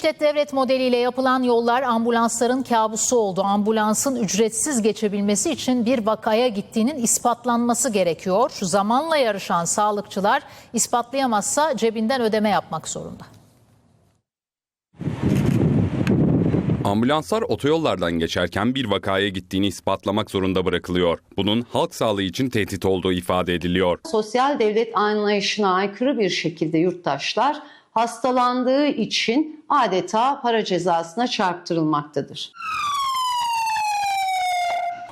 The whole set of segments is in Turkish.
Bisiklet devlet modeliyle yapılan yollar ambulansların kabusu oldu. Ambulansın ücretsiz geçebilmesi için bir vakaya gittiğinin ispatlanması gerekiyor. Zamanla yarışan sağlıkçılar ispatlayamazsa cebinden ödeme yapmak zorunda. Ambulanslar otoyollardan geçerken bir vakaya gittiğini ispatlamak zorunda bırakılıyor. Bunun halk sağlığı için tehdit olduğu ifade ediliyor. sosyal devlet anlayışına aykırı bir şekilde yurttaşlar hastalandığı için adeta para cezasına çarptırılmaktadır.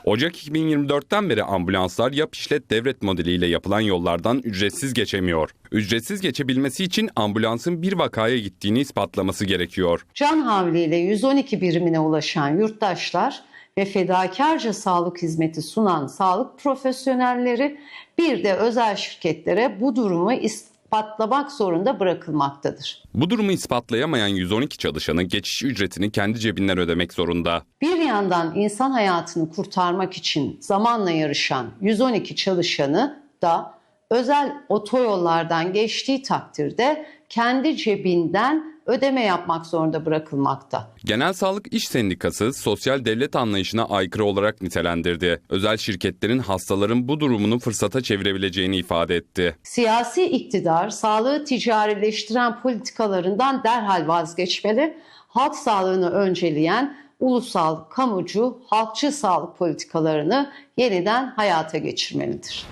Ocak 2024'ten beri ambulanslar yap işlet devlet modeliyle yapılan yollardan ücretsiz geçemiyor. Ücretsiz geçebilmesi için ambulansın bir vakaya gittiğini ispatlaması gerekiyor. Can havliyle 112 birimine ulaşan yurttaşlar ve fedakarca sağlık hizmeti sunan sağlık profesyonelleri bir de özel şirketlere bu durumu ispatlamak zorunda bırakılmaktadır. Bu durumu ispatlayamayan 112 çalışanı geçiş ücretini kendi cebinden ödemek zorunda. Bir yandan insan hayatını kurtarmak için zamanla yarışan 112 çalışanı da özel otoyollardan geçtiği takdirde kendi cebinden ödeme yapmak zorunda bırakılmakta. Genel Sağlık İş Sendikası sosyal devlet anlayışına aykırı olarak nitelendirdi. Özel şirketlerin hastaların bu durumunu fırsata çevirebileceğini ifade etti. Siyasi iktidar sağlığı ticarileştiren politikalarından derhal vazgeçmeli, halk sağlığını önceleyen ulusal, kamucu, halkçı sağlık politikalarını yeniden hayata geçirmelidir.